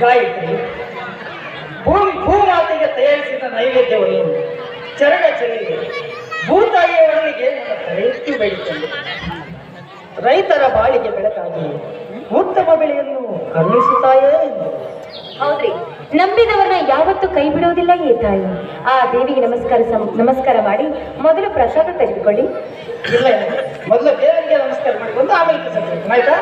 ಗಾಯತ್ರಿ ಭೂಮಿ ಭೂಮಾತೆಗೆ ತಯಾರಿಸಿದ ನೈವೇದ್ಯವನ್ನು ಚರಣ ಚೆಲ್ಲಿದೆ ಭೂತಾಯಿಯವರಿಗೆ ತಲೆಯೆತ್ತಿ ಬೇಡಿಕೊಂಡೆ ರೈತರ ಬಾಳಿಗೆ ಬೆಳಕಾಗಿ ಉತ್ತಮ ಬೆಳೆಯನ್ನು ಕರುಣಿಸುತ್ತಾಯೇ ಎಂದು. ಹೌದ್ರಿ. ನಂಬಿದವರನ್ನ ಯಾವತ್ತೂ ಕೈ ಬಿಡುವುದಿಲ್ಲ ಏ ತಾಯಿ. ಆ ದೇವಿಗೆ ನಮಸ್ಕಾರ ನಮಸ್ಕಾರ ಮಾಡಿ ಮೊದಲು ಪ್ರಸಾದ ತೆಗೆದುಕೊಳ್ಳಿ. ಇಲ್ಲ. ಮೊದಲು ದೇವರಿಗೆ ನಮಸ್ಕಾರ ಮಾಡಿಕೊಂಡು ಆಮೇಲೆ. ಆಯ್ತಾ?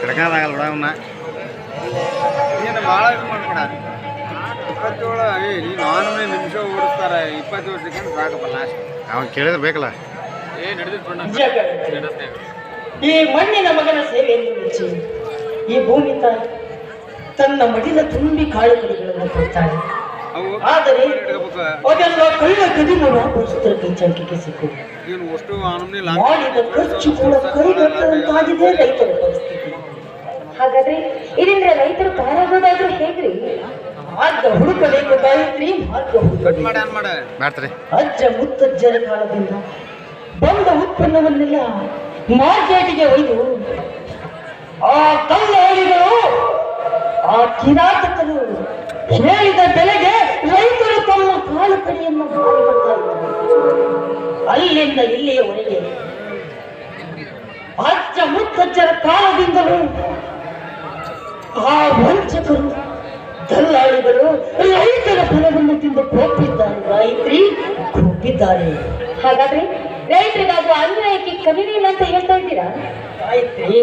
కిడకా తగలడం ఉన్నా నేను బాగా ಇಪ್ಪತ್ತೇಳು ಏ ನೀನು ಆನಮನೆ ನಿಮಿಷ ಓಡಿಸ್ತಾರೆ ಇಪ್ಪತ್ತೇಳು ಸೆಕೆಂಡ್ ಸಾಕಪ್ಪ ಲಾಸ್ಟ್ ಅವನು ಕೇಳಿದ್ರೆ ಬೇಕಲ್ಲ. ಏ ನಡೆದಿತ್ತು ಈ ಮಣ್ಣಿನ ಮಗನ ಸೇವೆಯನ್ನು ಮೆಚ್ಚಿ ಈ ಭೂಮಿ ತಾಯಿ ತನ್ನ ಮಡಿಲ ತುಂಬಿ ಕಾಳು ಕಡಿಗಳನ್ನು ಕೊಡ್ತಾಳೆ. ಅವು ಆದರೆ ಅದೆಲ್ಲ ಕಳ್ಳ ಕದಿಮನ ಪರಿಸ್ಥಿತಿ ಕೈಚಾಟಿಕೆ ಸಿಕ್ಕು. ಏನು ಅಷ್ಟು ಆನಮನೆ ಮಾಡಿದ ಖರ್ಚು ಕೂಡ ಕೈಗಟ್ಟುವಂತಾಗಿದೆ ರೈತರ ಪರಿಸ್ಥಿತಿ. ಹಾಗಾದ್ರೆ ಇದರಿಂದ ರೈತರು ಪಾರಾಗೋದಾದ್ರೂ ಹೇಗ್ರಿ? ಮಾರ್ಗ ಹುಡುಕಬೇಕು ಗಾಯತ್ರಿ ಮಾರ್ಗ ಹುಡುಕಬೇಕು. ಅಜ್ಜ ಮುತ್ತಜ್ಜರ ಕಾಲದಿಂದ ಬಂದ ಉತ್ಪನ್ನವನ್ನೆಲ್ಲ ಮಾರ್ಕೆಟ್ಗೆ ಒಯ್ದು ಆ ಕಲ್ಲೋಳಿಗಳು ಆ ಕಿರಾತಕರು ಹೇಳಿದ ಬೆಲೆಗೆ ರೈತರು ತಮ್ಮ ಕಾಲು ಕಡಿಯನ್ನು ಮಾರಿ ಬರ್ತಾ ಇದ್ದಾರೆ. ಅಲ್ಲಿಂದ ಇಲ್ಲಿಯವರೆಗೆ ಅಜ್ಜ ಮುತ್ತಜ್ಜರ ಕಾಲದಿಂದಲೂ ಆ ವಂಚಕರು ದಲ್ಲಾಳಿಗಳು ರೈತರ ಫಲವನ್ನು ತಿಂದು ಕೋಪಿದ್ದಾರೆ ಗಾಯತ್ರಿ ಕೋಪಿದ್ದಾರೆ ಹಾಗಾದ್ರೆ ರೈತರಿಗಾಗುವ ಅನ್ಯಾಯಕ್ಕೆ ಕಡಿಮೆ ಅಂತ ಹೇಳ್ತಾ ಇದ್ದೀರಾ? ಗಾಯತ್ರಿ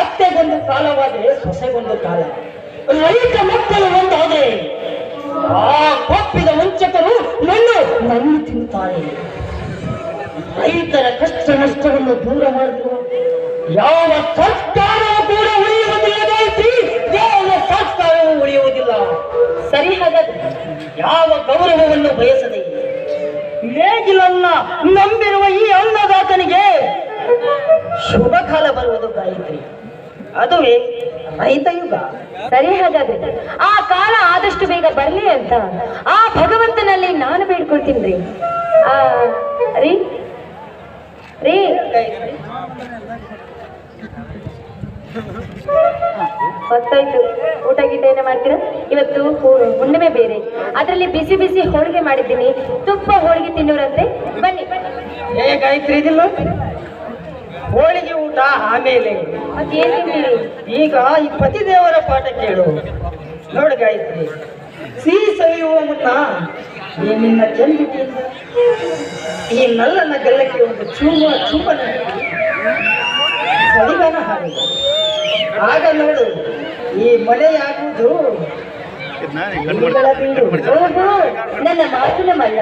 ಅತ್ತೆಗೊಂದು ಕಾಲವಾದರೆ ಸೊಸೆಗೊಂದು ಕಾಲ. ರೈತ ಮಕ್ಕಳು ಒಂದಾದ್ರೆ ಆ ಕೊಪ್ಪಿದ ವಂಚಕರು ನನ್ನ ನನ್ನ ತಿಂತಾರೆ. ರೈತರ ಕಷ್ಟ ನಷ್ಟವನ್ನು ದೂರ ಮಾಡಿದ್ರು. ಯಾವ ಸರ್ಕಾರವೂ ಕೂಡ ಉಳಿಯುವುದಿಲ್ಲ ಗಾಯತ್ರಿ ಯಾವ ಸರ್ಕಾರವೂ ಉಳಿಯುವುದಿಲ್ಲ ಸರಿ ಹಾಗಾದ್ರೆ ಯಾವ ಗೌರವವನ್ನು ಬಯಸದೆ? ನೇಗಿಲನ್ನ ನಂಬಿರುವ ಈ ಅನ್ನದಾತನಿಗೆ ಶುಭ ಕಾಲ ಬರುವುದು ಗಾಯತ್ರಿ. ಅದುವೇ ರೈತ ಯುಗ ಸರಿ ಹಾಗಾದ್ರೆ ಆ ಕಾಲ ಆದಷ್ಟು ಬೇಗ ಬರಲಿ ಅಂತ ಆ ಭಗವಂತನಲ್ಲಿ ನಾನು ಬೇಡ್ಕೊಳ್ತೀನಿ ರೀ. ಆ, ರೀ. ರೀ. ಹೊತ್ತಾಯ್ತು. ಊಟ ಗೀಟ ಮಾಡ್ತೀರಾ? ಇವತ್ತು ಹುಣ್ಣಿಮೆ ಬೇರೆ. ಅದರಲ್ಲಿ ಬಿಸಿ ಬಿಸಿ ಹೋಳಿಗೆ ಮಾಡಿದ್ದೀನಿ. ತುಪ್ಪ ಹೋಳಿಗೆ ತಿನ್ನೋರಂತೆ. ಬನ್ನಿ. ಗಾಯತ್ರಿ ಇದಿಲ್ಲ? ಹೋಳಿಗೆ ಊಟ ಆಮೇಲೆ. ಈಗ ಈ ಪತಿದೇವರ ಪಾಠ ಕೇಳು. ನೋಡು ಗಾಯತ್ರಿ. ಸಿಹಿ ಸವಿಯುವ ಮುನ್ನ ಈ ನಿನ್ನ ಈ ನಲ್ಲನ ಗಲ್ಲಕ್ಕೆ ಒಂದು ಚೂಮ ಚುಂಬನ ಸರಿಗನ ಹಾಡಿದ ಆಗ ನೋಡು ಈ. ಓಹೋ ನನ್ನ ಮಾತಿನ ಮಲ್ಲ.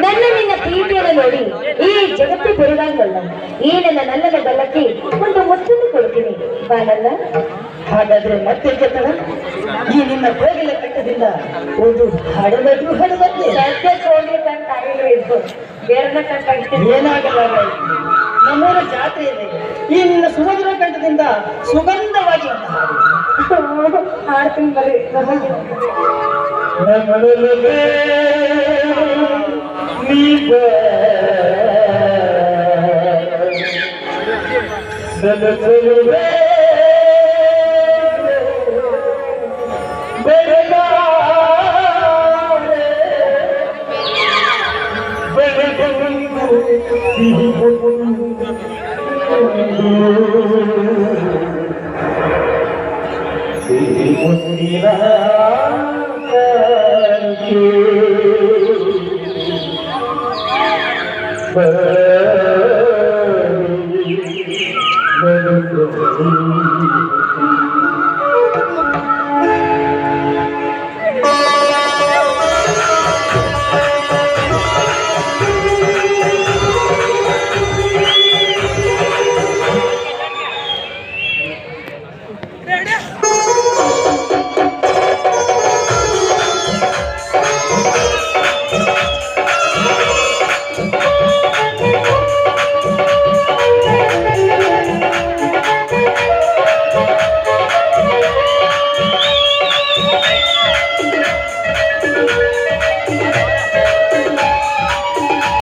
ನನ್ನ ನಿನ್ನ ಪ್ರೀತಿಯನ್ನು ನೋಡಿ. ಈ ಜಗತ್ತು ಬೆರಗಾಗಲ್ಲ. ಈ ನನ್ನ ನನ್ನ ಬಲಕ್ಕೆ ಒಂದು ಮುತ್ತನ್ನು ಕೊಡ್ತೀನಿ. ಬಾನಲ್ಲ ಹಾಗಾದ್ರೆ ಮತ್ತೆ ಕೆತ್ತಡ ಈ ನಿನ್ನ ಕೋಗಿಲ ಕಟ್ಟದಿಂದ ಒಂದು ಹಡಬದು ಹಡಬದ್ದು. ಸದ್ಯಕ್ಕೆ ಹೋಗ್ಲಿ ಇದ್ದು ಬೇರೆ ಏನಾಗಲ್ಲ. ನಮ್ಮೂರ ಜಾತ್ರೆ ಇದೆ. ಈ ನಿನ್ನ ಸುಮಧುರ ಕಂಠದಿಂದ ಸುಗಂಧವಾಗಿ ಒಂದು ಹಾಡು ಹಾಡ್ತೀನಿ ಬರ್ರಿ Thank you.